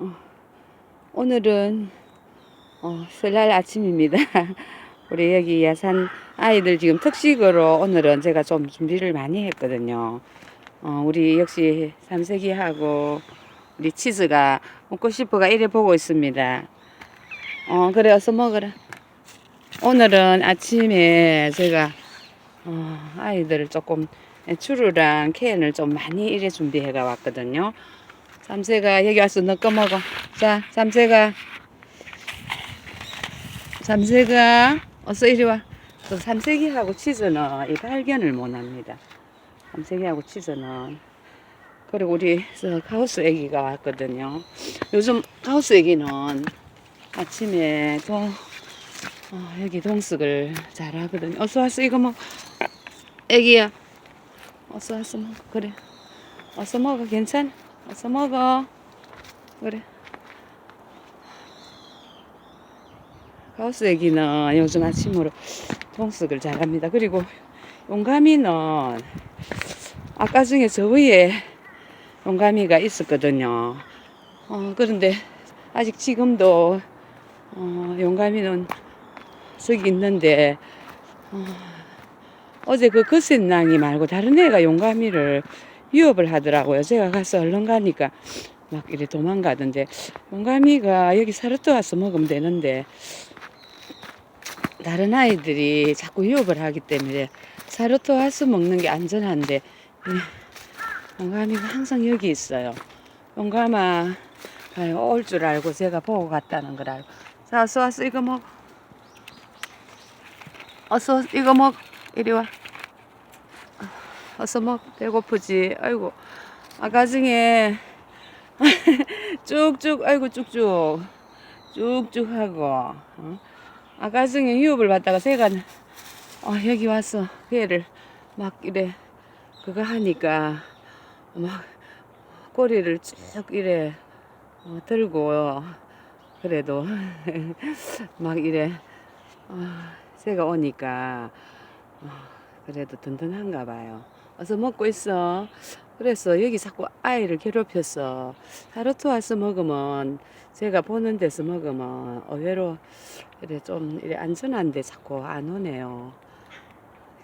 어, 오늘은 어, 설날 아침입니다. 우리 여기 야산 아이들 지금 특식으로 오늘은 제가 좀 준비를 많이 했거든요. 어, 우리 역시 삼색이하고 우리 치즈가 먹고 싶어가 이래 보고 있습니다. 어, 그래, 어서 먹어라. 오늘은 아침에 제가 어, 아이들을 조금 추루랑 캔을 좀 많이 이래 준비해가 왔거든요. 삼세가 여기 와서 넣고 먹어. 자, 삼세가. 삼세가 어서 이리 와. 또 삼세기하고 치즈는 이 발견을 못 합니다. 삼세기하고 치즈는. 그리고 우리 저 가우스 애기가 왔거든요. 요즘 가우스 애기는 아침에 또 어, 여기 동숙을 잘 하거든요. 어서 와서 이거 먹. 애기야. 어서 와서 먹어. 그래. 어서 먹어. 괜찮아. 어서 먹어. 그래. 가우스 애기는 요즘 아침으로 동숙을 잘합니다. 그리고 용감이는 아까 중에 저 위에 용감이가 있었거든요. 어, 그런데 아직 지금도 어, 용감이는 저기 있는데 어, 어제 그 거센 낭이 말고 다른 애가 용감이를 위협을 하더라고요. 제가 가서 얼른 가니까 막 이래 도망가던데 용감이가 여기 사르트 와서 먹으면 되는데 다른 아이들이 자꾸 위협을 하기 때문에 사르트 와서 먹는 게 안전한데 이 용감이가 항상 여기 있어요. 용감아 올줄 알고 제가 보고 갔다는 걸 알고 자 어서 와서 이거 먹어 어서 이거 먹 이리 와 어서 먹 배고프지 아이고 아까 중에 쭉쭉 아이고 쭉쭉 쭉쭉 하고 어? 아까 중에 유업을 받다가 새가 어, 여기 와서 회를 막 이래 그거 하니까 막 꼬리를 쭉 이래 어, 들고 그래도 막 이래 어, 새가 오니까 어, 그래도 든든한가 봐요. 어서 먹고 있어. 그래서 여기 자꾸 아이를 괴롭혔어. 타로트 와서 먹으면 제가 보는 데서 먹으면 의외로 이래 좀 이래 안전한데 자꾸 안 오네요.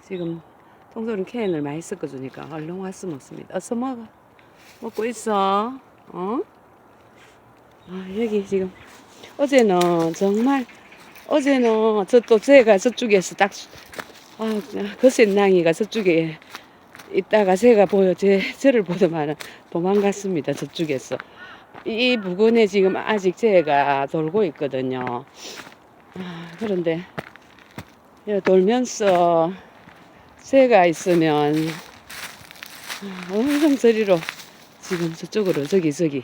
지금 통솔은 캔을 많이 섞어주니까 얼른 와서 먹습니다. 어서 먹어. 먹고 있어. 어? 아, 여기 지금 어제는 정말 어제는 저 또 제가 저쪽에서 딱 아, 거센 낭이가 저쪽에 있다가 제가 보여 제 저를 보더만은 도망갔습니다 저쪽에서. 이 부근에 지금 아직 제가 돌고 있거든요. 아, 그런데 돌면서 새가 있으면 아, 엄청 저리로 지금 저쪽으로 저기 저기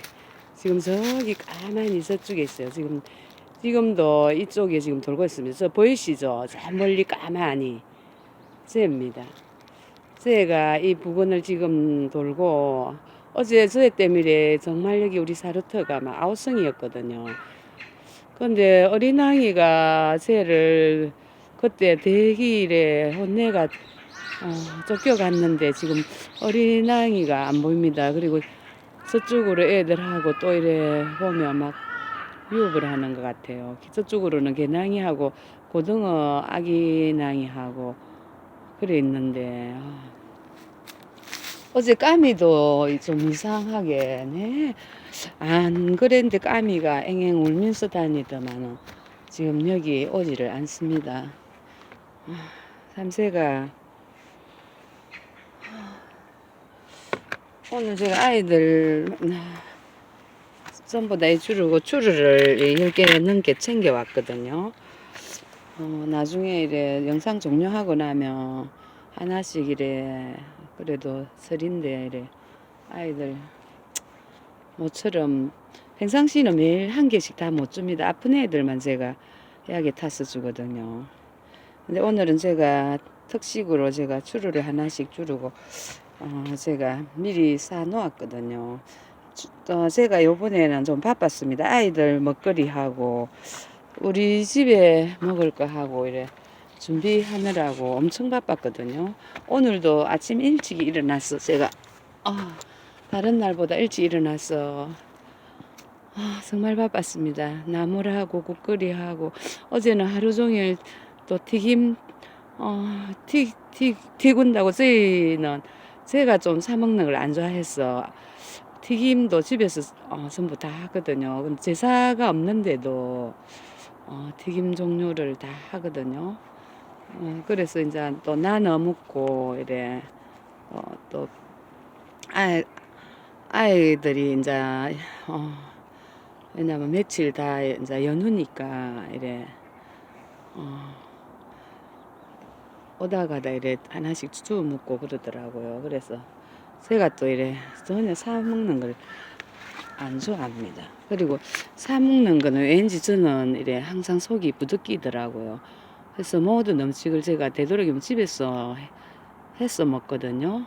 지금 저기 가만히 저쪽에 있어요. 지금 지금도 이쪽에 지금 돌고 있습니다. 저 보이시죠? 저 멀리 가만히. 새입니다 새가 이 부근을 지금 돌고 어제 저애 때문에 정말 여기 우리 사르트가 막 아우성이었거든요. 근데 어린아이가 새를 그때 대기일에 혼내가 어, 쫓겨갔는데 지금 어린아이가 안 보입니다. 그리고 저쪽으로 애들하고 또 이래 보면 막 유업을 하는 것 같아요. 저쪽으로는 개낭이하고 고등어 아기낭이하고 그래 있는데 아. 어제 까미도 좀 이상하게 네. 안 그랬는데 까미가 앵앵 울면서 다니더만은 지금 여기 오지를 않습니다. 아, 삼세가 오늘 제가 아이들 전부 다 주르고 추루를 10개 넘게 챙겨왔거든요. 어, 나중에 이래 영상 종료하고 나면 하나씩 이래 그래도 설인데 이래 아이들 모처럼 평상시는 매일 한 개씩 다 못 줍니다. 아픈 애들만 제가 약에 타서 주거든요. 근데 오늘은 제가 특식으로 제가 추루를 하나씩 주르고 어, 제가 미리 사 놓았거든요. 주- 어, 제가 요번에는 좀 바빴습니다. 아이들 먹거리하고 우리 집에 먹을 거 하고 이래 준비하느라고 엄청 바빴거든요. 오늘도 아침 일찍 일어나서 제가 아, 다른 날보다 일찍 일어나서 아, 아, 정말 바빴습니다. 나물하고 국거리하고 어제는 하루 종일 또 튀김 어, 튀, 튀, 튀군다고 저희는 제가 좀 사 먹는 걸 안 좋아해서 튀김도 집에서 어, 전부 다 하거든요. 제사가 없는데도 어, 튀김 종류를 다 하거든요. 어, 그래서 이제 또 나눠 먹고 이래 어, 또 아이, 아이들이 이제 어, 왜냐면 며칠 다 이제 연휴니까 이래 어, 오다 가다 이래 하나씩 주워 먹고 그러더라고요. 그래서 제가 또 이래 전혀 사 먹는 걸 안 좋아합니다. 그리고 사 먹는 거는 왠지 저는 이래 항상 속이 부득이더라고요. 그래서 모든 음식을 제가 되도록이면 집에서 해- 해서 먹거든요.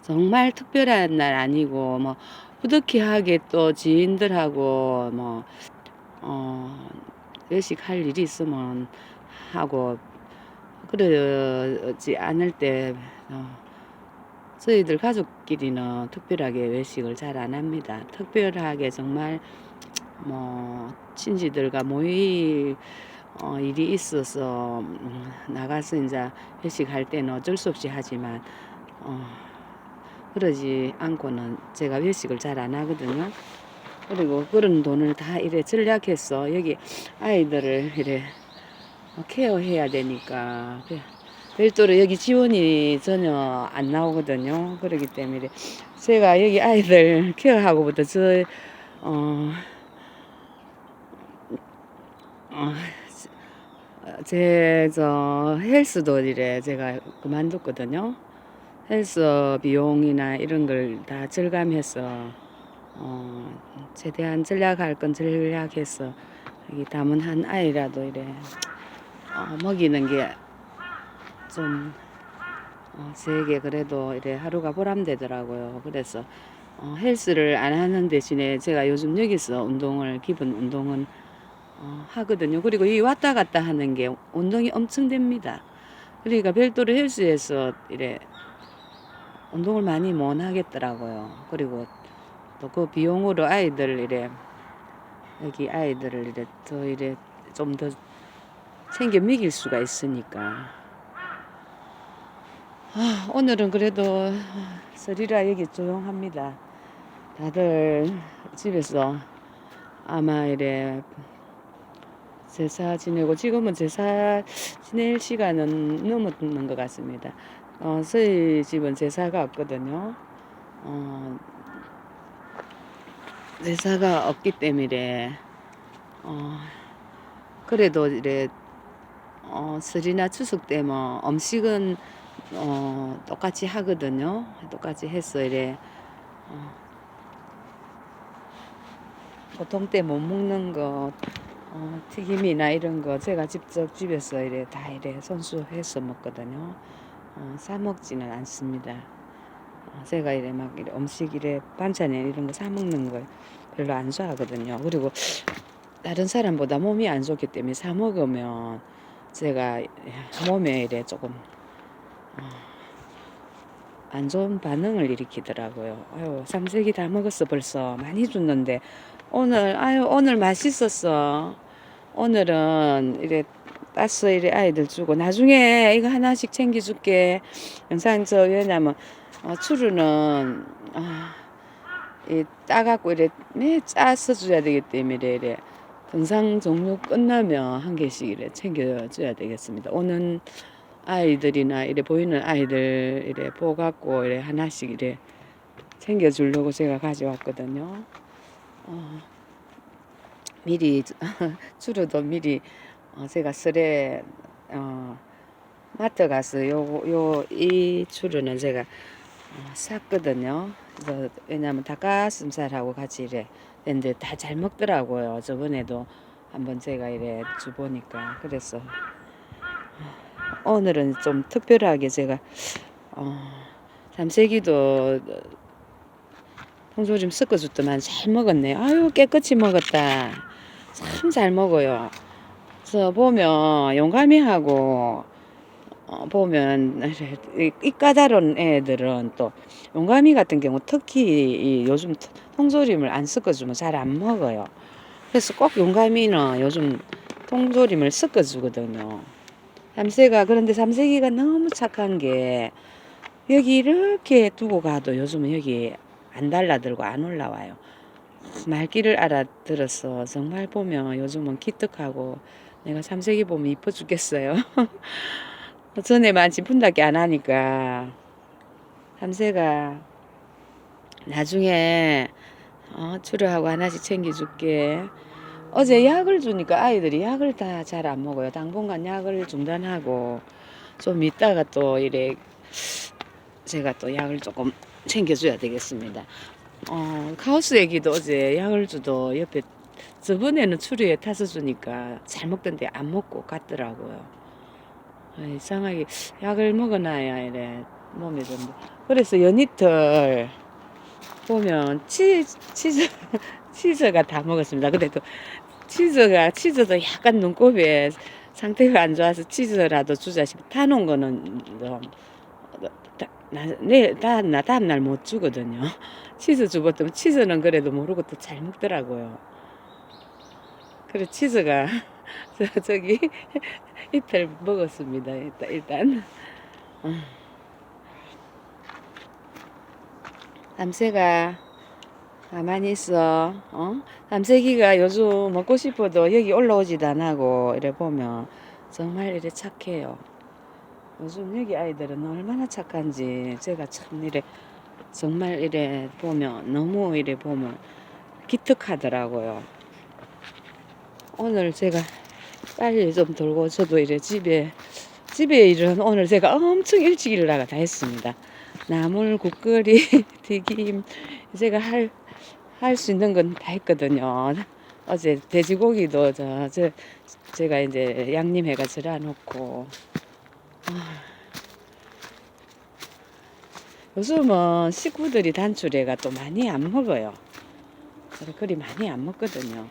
정말 특별한 날 아니고 뭐 부득이하게 또 지인들하고 뭐 어, 외식할 일이 있으면 하고 그러지 않을 때 어, 저희들 가족끼리는 특별하게 외식을 잘 안 합니다. 특별하게 정말 뭐 친지들과 모일 어, 일이 있어서 음, 나가서 이제 회식할 때는 어쩔 수 없이 하지만 어, 그러지 않고는 제가 외식을 잘 안 하거든요. 그리고 그런 돈을 다 이래 전략해서 여기 아이들을 이래 케어해야 되니까 그 별도로 여기 지원이 전혀 안 나오거든요. 그렇기 때문에 제가 여기 아이들 케어하고부터 저 어, 어, 제 저 헬스도 이래 제가 그만뒀거든요. 헬스 비용이나 이런 걸 다 절감해서 어, 최대한 전략할 건 전략해서 여기 담은 한 아이라도 이래 어, 먹이는 게 좀 어, 제게 그래도 이래 하루가 보람되더라고요. 그래서 어, 헬스를 안 하는 대신에 제가 요즘 여기서 운동을 기본 운동은 어, 하거든요. 그리고 이 왔다 갔다 하는 게 운동이 엄청 됩니다. 그러니까 별도로 헬스에서 이래 운동을 많이 못 하겠더라고요. 그리고 또 그 비용으로 아이들 이래 여기 아이들을 이래 더 이래 좀 더 챙겨 먹일 수가 있으니까. 아, 오늘은 그래도 서리라 여기 조용합니다. 다들 집에서 아마 이래 제사 지내고 지금은 제사 지낼 시간은 넘었는 것 같습니다. 어, 저희 집은 제사가 없거든요. 어, 제사가 없기 때문에 어, 그래도 이래 어, 설이나 추석 때 뭐 음식은 어, 똑같이 하거든요. 똑같이 해서 이래 어, 보통 때 못 먹는 거 어, 튀김이나 이런 거 제가 직접 집에서 이래 다 이래 손수해서 먹거든요. 어, 사 먹지는 않습니다. 어, 제가 이래 막 이래 음식 이래 반찬에 이런 거 사 먹는 걸 별로 안 좋아하거든요. 그리고 다른 사람보다 몸이 안 좋기 때문에 사 먹으면 제가 몸에 이래 조금 어, 안 좋은 반응을 일으키더라고요. 아유, 삼색이 다 먹었어 벌써 많이 줬는데 오늘 아유 오늘 맛있었어. 오늘은 이래 따서 이래 아이들 주고 나중에 이거 하나씩 챙겨줄게. 영상 저 왜냐면 어, 추루는 아, 이 따갖고 이래 매 짜서 줘야 되기 때문에 이래 등산 종류 끝나면 한 개씩 이래 챙겨줘야 되겠습니다. 오는 아이들이나 이래 보이는 아이들 이래 보갖고 이래 하나씩 이래 챙겨주려고 제가 가져왔거든요. 어, 미리 주로도 미리 어, 제가 설에 어, 마트 가서 요요이 추루는 제가 어, 샀거든요. 그래서 왜냐면 닭가슴살하고 같이 이래 근데 다 잘 먹더라고요. 저번에도 한번 제가 이래 주 보니까 그래서 어, 오늘은 좀 특별하게 제가 어, 삼색이도 통조림 섞어줬더만 잘 먹었네. 아유 깨끗이 먹었다. 참 잘 먹어요. 그래서 보면 용감히 하고 어, 보면 이- 이 까다로운 애들은 또 용감이 같은 경우 특히 이 요즘 통조림을 안 섞어주면 잘 안 먹어요. 그래서 꼭 용감이는 요즘 통조림을 섞어주거든요. 삼세가 그런데 삼세기가 너무 착한 게 여기 이렇게 두고 가도 요즘은 여기 안 달라들고 안 올라와요. 말귀를 알아들어서 정말 보면 요즘은 기특하고 내가 삼세기 보면 이뻐 죽겠어요. 전에만 진푼답게 안 하니까 삼세가 나중에 어, 추루하고 하나씩 챙겨줄게. 어제 약을 주니까 아이들이 약을 다 잘 안 먹어요. 당분간 약을 중단하고 좀 이따가 또 이래 제가 또 약을 조금 챙겨줘야 되겠습니다. 어, 카오스 애기도 어제 약을 주도 옆에 저번에는 추루에 타서 주니까 잘 먹던데 안 먹고 갔더라고요. 아, 이상하게 약을 먹어놔야 이래 몸에 좀 그래서 연이틀 보면 치, 치즈 치즈가 다 먹었습니다. 근데 또 치즈가 치즈도 약간 눈곱에 상태가 안 좋아서 치즈라도 주자 싶어 타놓은 거는 좀 다, 나, 내일 다, 나 다음 날 못 주거든요. 치즈 주었더니 치즈는 그래도 모르고 또 잘 먹더라고요. 그래 치즈가 저, 저기 이틀 먹었습니다. 일단 일단 음. 남새가 가만히 있어. 어? 남새기가 요즘 먹고 싶어도 여기 올라오지도 안 하고 이래 보면 정말 이래 착해요. 요즘 여기 아이들은 얼마나 착한지 제가 참 이래 정말 이래 보면 너무 이래 보면 기특하더라고요. 오늘 제가 빨리 좀 돌고 저도 이래 집에 집에 일은 오늘 제가 엄청 일찍 일어나가 다 했습니다. 나물 국거리 튀김 제가 할 할 수 있는 건 다 했거든요. 어제 돼지고기도 저, 저 제가 이제 양념해가 절여 놓고 아, 요즘은 식구들이 단출해가 또 많이 안 먹어요. 그리 많이 안 먹거든요.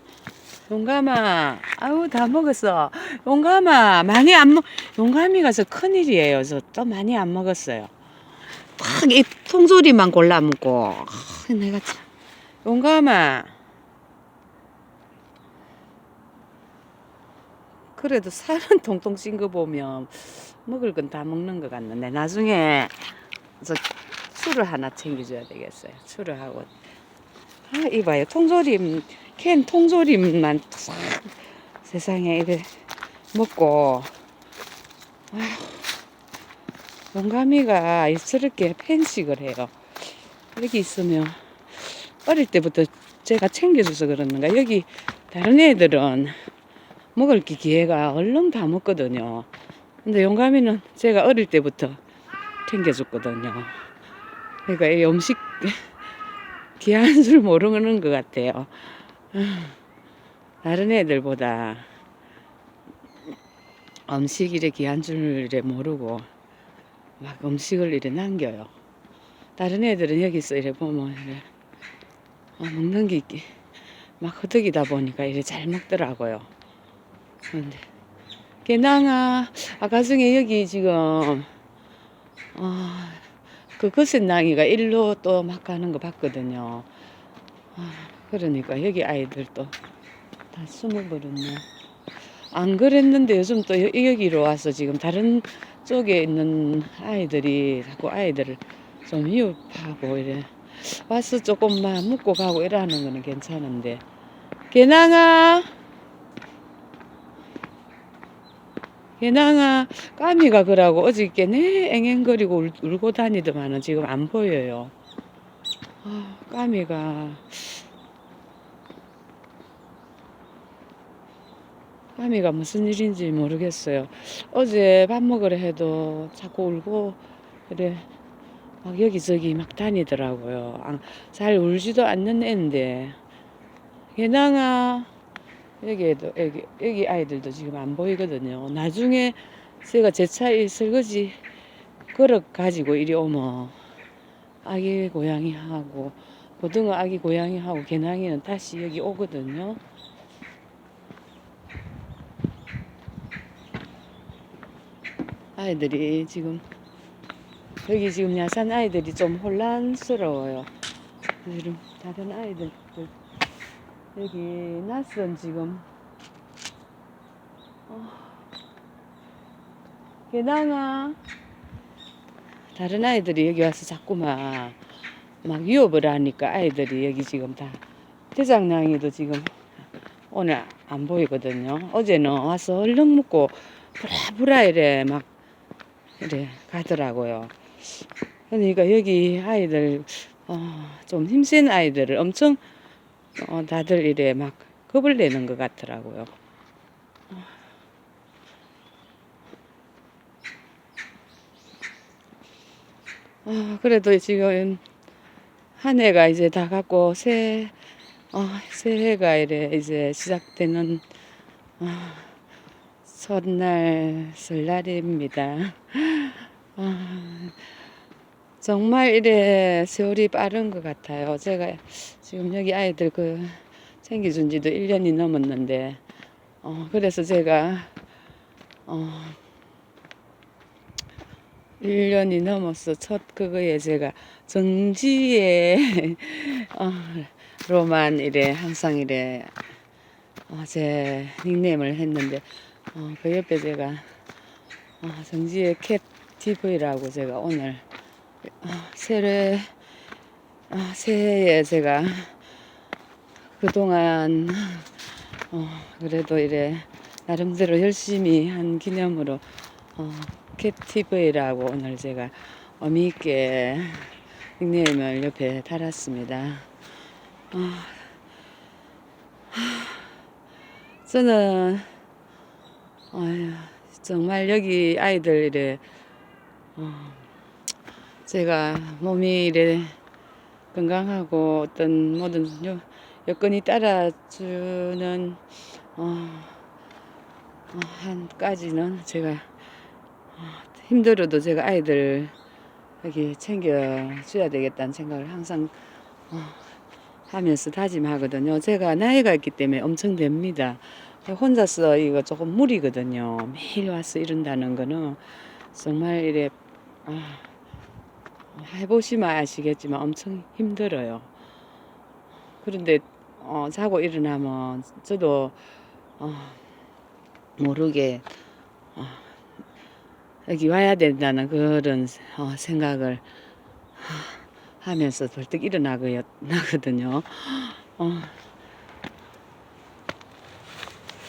용감아, 아우 다 먹었어. 용감아, 많이 안 먹. 용감이가 저 큰일이에요. 저 또 많이 안 먹었어요. 딱 이 통조림만 골라 먹고. 아, 내가 참. 용감아. 그래도 살은 통통 찐거 보면 먹을 건 다 먹는 것 같는데 나중에 저 술을 하나 챙겨줘야 되겠어요. 술을 하고. 아, 이봐요. 통조림, 캔 통조림만 싹 세상에 이래 먹고. 아휴, 용감이가 저렇게 편식을 해요. 여기 있으면 어릴 때부터 제가 챙겨줘서 그러는가. 여기 다른 애들은 먹을 게 기회가 얼른 다 먹거든요. 근데 용감이는 제가 어릴 때부터 챙겨줬거든요. 그러니까 이 음식 귀한 줄 모르는 것 같아요. 다른 애들보다 음식 이래 귀한 줄 이래 모르고 막 음식을 이래 남겨요. 다른 애들은 여기서 이래 보면 이래 어, 먹는 게 막 허덕이다 보니까 이래 잘 먹더라고요. 근데 개낭아 아까 중에 여기 지금 어, 그 거센낭이가 일로 또 막 가는 거 봤거든요. 아, 그러니까 여기 아이들도 다 숨어버렸네. 안 그랬는데 요즘 또 여- 여기로 와서 지금 다른 쪽에 있는 아이들이 자꾸 아이들을 좀 위협하고 이래 와서 조금만 묵고 가고 이러는 거는 괜찮은데. 개낭아! 개낭아! 까미가 그러고 어저께 내 앵앵거리고 울, 울고 다니더만은 지금 안 보여요. 아, 까미가. 까미가 무슨 일인지 모르겠어요. 어제 밥 먹으려 해도 자꾸 울고 그래 막 여기저기 막 다니더라고요 아, 잘 울지도 않는 애인데 개낭아 여기에도 여기 여기 아이들도 지금 안 보이거든요. 나중에 제가 제 차에 설거지 그릇 가지고 이리 오면 아기 고양이하고 고등어 아기 고양이하고 개낭이는 다시 여기 오거든요. 아이들이 지금 여기 지금 야산 아이들이 좀 혼란스러워요. 지금 다른 아이들 여기 낯선 지금 어, 개낭아 다른 아이들이 여기 와서 자꾸만 막 유업을 하니까 아이들이 여기 지금 다 대장량이도 지금 오늘 안 보이거든요. 어제는 와서 얼른 먹고 브라브라 이래 막 이래 가더라고요. 그러니까 여기 아이들 어, 좀 힘센 아이들을 엄청 어, 다들 이래 막 겁을 내는 것 같더라고요. 어, 그래도 지금 한 해가 이제 다 갔고 새, 어, 새해가 이래 이제 시작되는 어, 설날 설날입니다. 어, 정말 이래 세월이 빠른 것 같아요. 제가 지금 여기 아이들 그 챙겨준 지도 1년이 넘었는데, 어, 그래서 제가, 어, 1년이 넘어서 첫 그거에 제가 정지에, 어, 로만 이래 항상 이래, 어, 제 닉네임을 했는데, 어, 그 옆에 제가, 어, 정지의 캡 TV라고 제가 오늘 어, 새해 어, 새해에 제가 그동안 어, 그래도 이래 나름대로 열심히 한 기념으로 어, 캡티브이라고 오늘 제가 의미 있게 닉네임을 옆에 달았습니다. 어, 하, 저는 어휴, 정말 여기 아이들 이래 어, 제가 몸이 이래 건강하고 어떤 모든 요, 여건이 따라주는 어, 어, 한까지는 제가 어, 힘들어도 제가 아이들 여기 챙겨줘야 되겠다는 생각을 항상 어, 하면서 다짐하거든요. 제가 나이가 있기 때문에 엄청 됩니다. 혼자서 이거 조금 무리거든요. 매일 와서 이런다는 거는 정말 이래 아, 해보시면 아시겠지만 엄청 힘들어요. 그런데 어, 자고 일어나면 저도 어, 모르게 어, 여기 와야 된다는 그런 어, 생각을 하, 하면서 벌떡 일어나거든요. 어,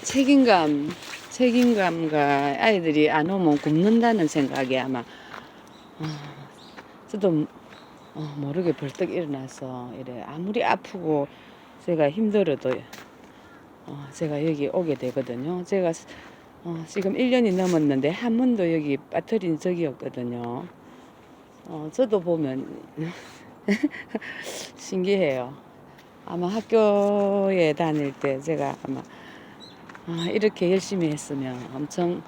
책임감, 책임감과 아이들이 안 오면 굶는다는 생각이 아마 어, 저도 어, 모르게 벌떡 일어나서 이래 아무리 아프고 제가 힘들어도 어, 제가 여기 오게 되거든요. 제가 어, 지금 1년이 넘었는데 한 번도 여기 빠뜨린 적이 없거든요. 어, 저도 보면 신기해요. 아마 학교에 다닐 때 제가 아마 어, 이렇게 열심히 했으면 엄청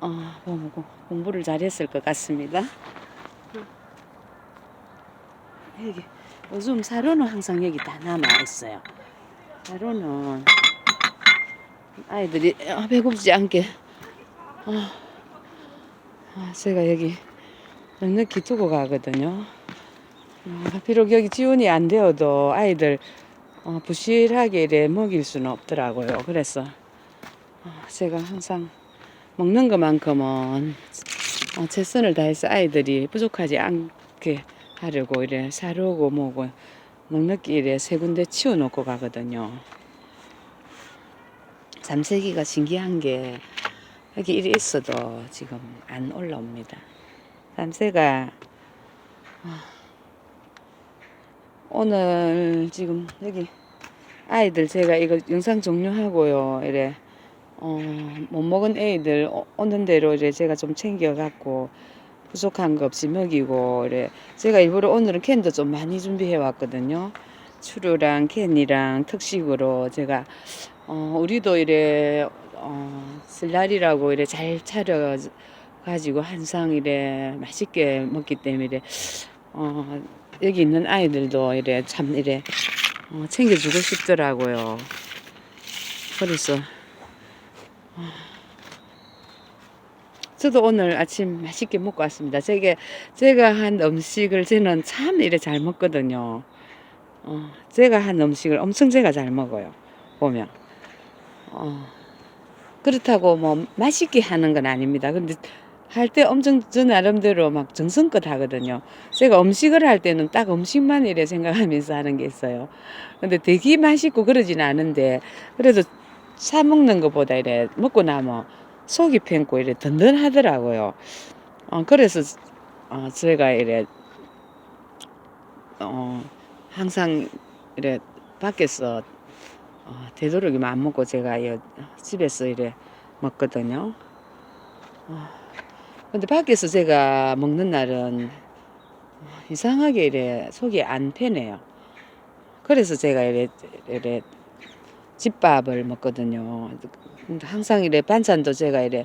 어, 뭐, 뭐, 공부를 잘했을 것 같습니다. 여기 요즘 사료는 항상 여기 다 남아 있어요. 사료는 아이들이 어, 배고프지 않게 어, 아, 제가 여기 넉넉히 두고 가거든요. 어, 비록 여기 지원이 안 되어도 아이들 어, 부실하게 먹일 수는 없더라고요. 그래서 어, 제가 항상 먹는 것만큼은 어, 최선을 다해서 아이들이 부족하지 않게 하려고 이래 사려고 뭐고 넉넉히 세 군데 치워놓고 가거든요. 삼세기가 신기한 게 여기 일이 있어도 지금 안 올라옵니다. 삼세가 아, 오늘 지금 여기 아이들 제가 이거 영상 종료하고요. 이래 어, 못 먹은 애들 오- 오는 대로 이래 제가 좀 챙겨갖고 부족한 거 없이 먹이고 이래 제가 일부러 오늘은 캔도 좀 많이 준비해 왔거든요. 추루랑 캔이랑 특식으로 제가 어, 우리도 이래 어, 슬날이라고 이래 잘 차려 가지고 한상 이래 맛있게 먹기 때문에 어, 여기 있는 아이들도 이래 참 이래 어, 챙겨주고 싶더라고요. 그래서 저도 오늘 아침 맛있게 먹고 왔습니다. 제게 제가 한 음식을 저는 참 이래 잘 먹거든요. 어, 제가 한 음식을 엄청 제가 잘 먹어요. 보면. 어, 그렇다고 뭐 맛있게 하는 건 아닙니다. 근데 할 때 엄청 저 나름대로 막 정성껏 하거든요. 제가 음식을 할 때는 딱 음식만 이래 생각하면서 하는 게 있어요. 근데 되게 맛있고 그러진 않은데 그래도 사 먹는 것보다 이래 먹고 나면 속이 팽고 이래 든든하더라고요. 어, 그래서 어, 제가 이래 어, 항상 이래 밖에서 어, 되도록이면 안 먹고 제가 여, 집에서 이래 먹거든요. 어, 근데 밖에서 제가 먹는 날은 이상하게 이래 속이 안 패네요. 그래서 제가 이래, 이래 집밥을 먹거든요. 항상 이래 반찬도 제가 이래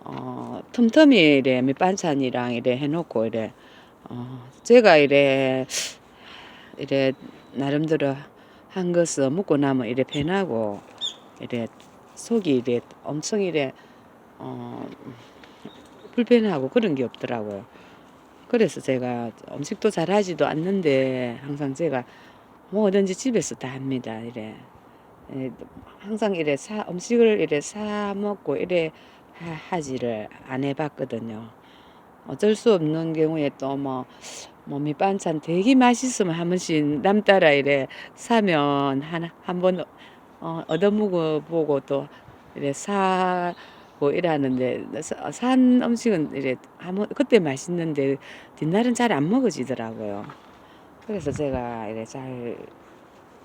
어, 틈틈이 이래 밑반찬이랑 이래 해놓고 이래 어, 제가 이래 이래 나름대로 한 것을 먹고 나면 이래 배나고 이래 속이 이래 엄청 이래 어, 불편하고 그런 게 없더라고요. 그래서 제가 음식도 잘 하지도 않는데 항상 제가 뭐든지 집에서 다 합니다. 이래. 에, 항상 이래 사 음식을 이래 사 먹고 이래 하, 하지를 안 해봤거든요. 어쩔 수 없는 경우에 또뭐 뭐 밑반찬 되게 맛있으면 한 번씩 남 따라 이래 사면 한 한번 어, 얻어먹어 보고 또 이래 사고 이러는데 사- 산 음식은 이래 한번 그때 맛있는데 뒷날은 잘 안 먹어지더라고요. 그래서 제가 이래 잘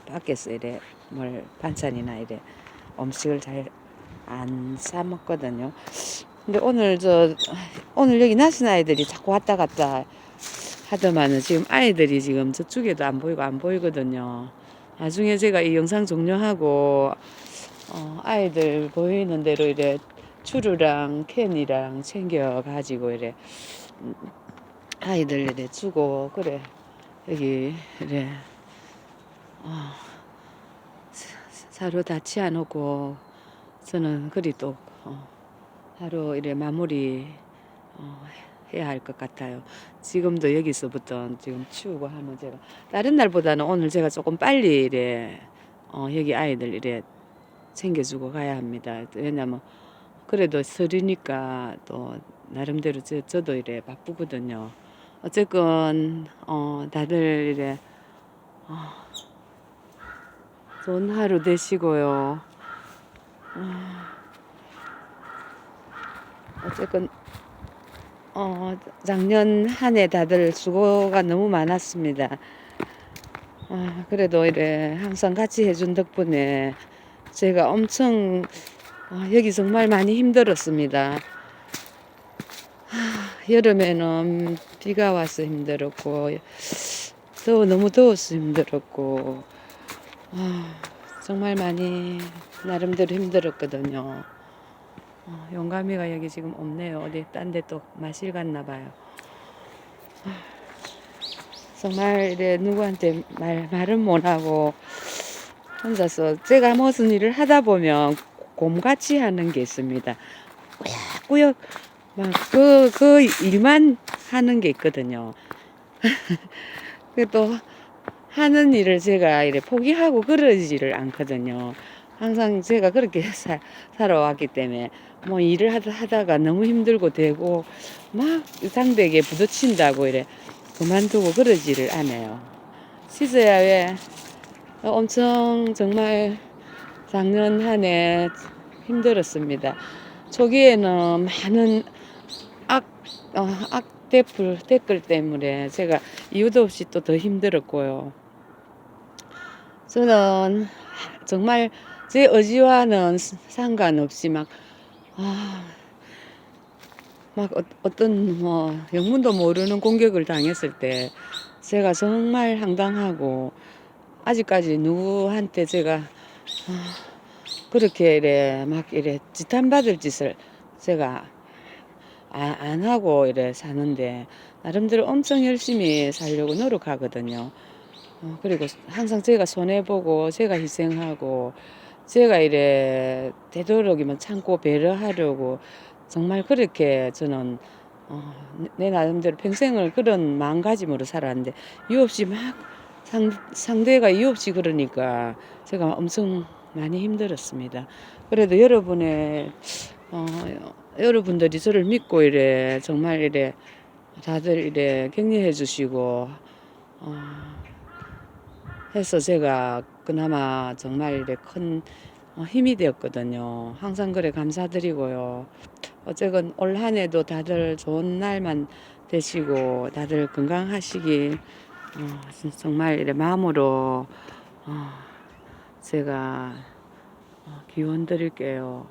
밖에서 이래 뭘 반찬이나 이래 음식을 잘 안 사 먹거든요. 근데 오늘 저 오늘 여기 나신 아이들이 자꾸 왔다 갔다 하더만은 지금 아이들이 지금 저쪽에도 안 보이고 안 보이거든요. 나중에 제가 이 영상 종료하고 어, 아이들 보이는 대로 이래 추루랑 캔이랑 챙겨 가지고 이래 음, 아이들 이래 주고 그래 여기 이래 어, 사- 사료 다 치워놓고 저는 그리 또 어, 하루 이래 마무리 어, 해야 할 것 같아요. 지금도 여기서부터 지금 치우고 하면 제가 다른 날보다는 오늘 제가 조금 빨리 이래 어, 여기 아이들 이래 챙겨주고 가야 합니다. 왜냐면 그래도 설이니까 또 나름대로 저, 저도 이래 바쁘거든요. 어쨌건 어, 다들 이래 어, 좋은 하루 되시고요. 어, 어쨌건 어, 작년 한 해 다들 수고가 너무 많았습니다. 아, 그래도 이래 항상 같이 해준 덕분에 제가 엄청 어, 여기 정말 많이 힘들었습니다. 하, 여름에는 비가 와서 힘들었고 더워 너무 더워서 힘들었고 아, 정말 많이 나름대로 힘들었거든요. 어, 용감이가 여기 지금 없네요. 어디 딴 데 또 마실 갔나 봐요. 아, 정말 이래 누구한테 말, 말은 못하고 혼자서 제가 무슨 일을 하다 보면 곰같이 하는 게 있습니다. 꾸역꾸역 막 그, 그 일만 하는 게 있거든요. 그또 하는 일을 제가 이래 포기하고 그러지를 않거든요. 항상 제가 그렇게 사, 살아왔기 때문에 뭐 일을 하다, 하다가 너무 힘들고 되고 막 상대에게 부딪힌다고 이래 그만두고 그러지를 않아요. 시즈야 왜 엄청 정말 작년 한 해 힘들었습니다. 초기에는 많은 악, 어, 악 댓글 댓글 때문에 제가 이유도 없이 또 더 힘들었고요. 저는 정말 제 의지와는 상관없이 막, 아, 막 어, 어떤 뭐 영문도 모르는 공격을 당했을 때 제가 정말 황당하고 아직까지 누구한테 제가 아, 그렇게 이래 막 이래 지탄받을 짓을 제가 아, 안 하고 이래 사는데 나름대로 엄청 열심히 살려고 노력하거든요. 어, 그리고 항상 제가 손해보고 제가 희생하고 제가 이래 되도록이면 참고 배려하려고 정말 그렇게 저는 어, 내- 내 나름대로 평생을 그런 마음가짐으로 살았는데 이유 없이 막 상, 상대가 이유 없이 그러니까 제가 엄청 많이 힘들었습니다. 그래도 여러분의 어, 여러분들이 저를 믿고 이래 정말 이래 다들 이래 격려해 주시고 어, 해서 제가 그나마 정말 큰 어, 힘이 되었거든요. 항상 그래 감사드리고요. 어쨌건 올 한 해도 다들 좋은 날만 되시고 다들 건강하시길 어, 진- 정말 이래 마음으로 어, 제가 어, 기원 드릴게요.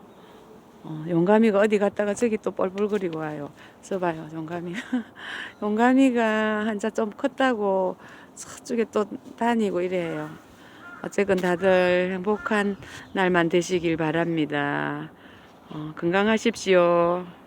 어, 용감이가 어디 갔다가 저기 또 뻘뻘거리고 와요. 써봐요, 용감이. 용감이가 한자 좀 컸다고 저쪽에 또 다니고 이래요. 어쨌건 다들 행복한 날만 되시길 바랍니다. 어, 건강하십시오.